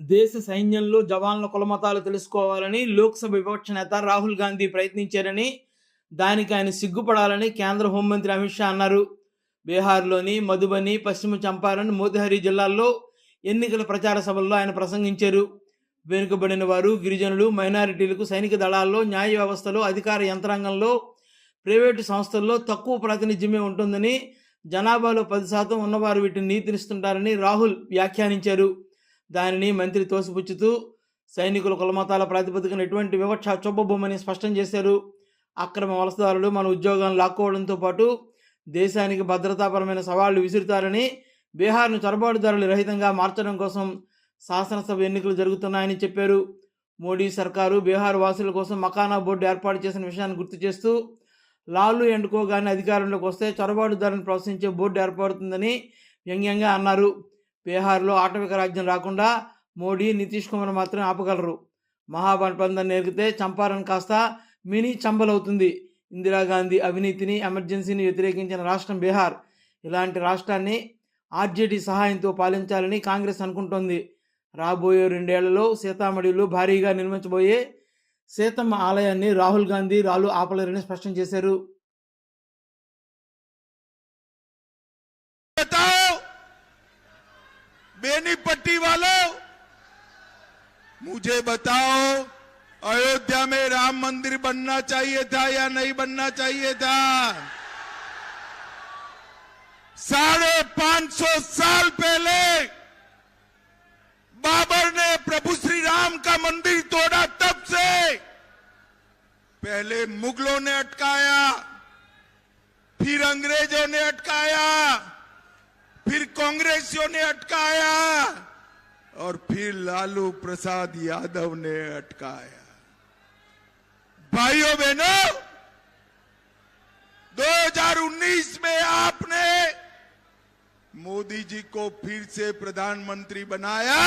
దేశ సైన్యంలో జవాన్ల కులమతాలు తెలుసుకోవాలని లోక్సభ విపక్ష నేత రాహుల్ గాంధీ ప్రయత్నించారని దానికి ఆయన సిగ్గుపడాలని కేంద్ర హోంమంత్రి అమిత్ షా అన్నారు. బీహార్లోని మధుబని పశ్చిమ చంపారణ్ మోతిహరి జిల్లాల్లో ఎన్నికల ప్రచార సభల్లో ఆయన ప్రసంగించారు. వెనుకబడిన వారు గిరిజనులు మైనారిటీలకు సైనిక దళాల్లో న్యాయ వ్యవస్థలో అధికార యంత్రాంగంలో ప్రైవేటు సంస్థల్లో తక్కువ ప్రాతినిధ్యమే ఉంటుందని జనాభాలో పది శాతం ఉన్నవారు వీటిని నీతినిస్తుంటారని రాహుల్ వ్యాఖ్యానించారు. దానిని మంత్రి తోసిపుచ్చుతూ సైనికుల కులమతాల ప్రాతిపదికన ఎటువంటి వివక్ష చూపబోమని స్పష్టం చేశారు. అక్రమ వలసదారులు మన ఉద్యోగాలను లాక్కోవడంతో పాటు దేశానికి భద్రతాపరమైన సవాళ్ళు విసురుతారని బీహార్ను చొరబాటుదారులు రహితంగా మార్చడం కోసం శాసనసభ ఎన్నికలు జరుగుతున్నాయని చెప్పారు. మోడీ సర్కారు బీహార్ వాసుల కోసం మకానా బోర్డు ఏర్పాటు చేసిన విషయాన్ని గుర్తు చేస్తూ లాలు ఎండుకోగానే అధికారంలోకి వస్తే చొరబాటుదారులను ప్రోత్సహించే బోర్డు ఏర్పడుతుందని వ్యంగ్యంగా అన్నారు. బీహార్లో ఆటవిక రాజ్యం రాకుండా మోడీ నితీష్ కుమార్ మాత్రం ఆపగలరు. మహాబంధం నెరిగితే చంపారన్ కాస్త మినీ చంబలవుతుంది. ఇందిరాగాంధీ అవినీతిని ఎమర్జెన్సీని వ్యతిరేకించిన రాష్ట్రం బీహార్. ఇలాంటి రాష్ట్రాన్ని ఆర్జేడీ సహాయంతో పాలించాలని కాంగ్రెస్ అనుకుంటోంది. రాబోయే రెండేళ్ళలో సీతామడిలో భారీగా నిర్మించబోయే సీతమ్మ ఆలయాన్ని రాహుల్ గాంధీ రాలు ఆపలేరని స్పష్టం చేశారు. बेनी पट्टी वालों? मुझे बताओ, अयोध्या में राम मंदिर बनना चाहिए था या नहीं बनना चाहिए था? साढ़े पाँच सौ साल पहले बाबर ने प्रभु श्री राम का मंदिर तोड़ा तब से। पहले मुगलों ने अटकाया, फिर अंग्रेज़ों ने अटकाया। कांग्रेसियों ने अटकाया और फिर लालू प्रसाद यादव ने अटकाया। भाइयों बहनों 2019 में आपने मोदी जी को फिर से प्रधानमंत्री बनाया।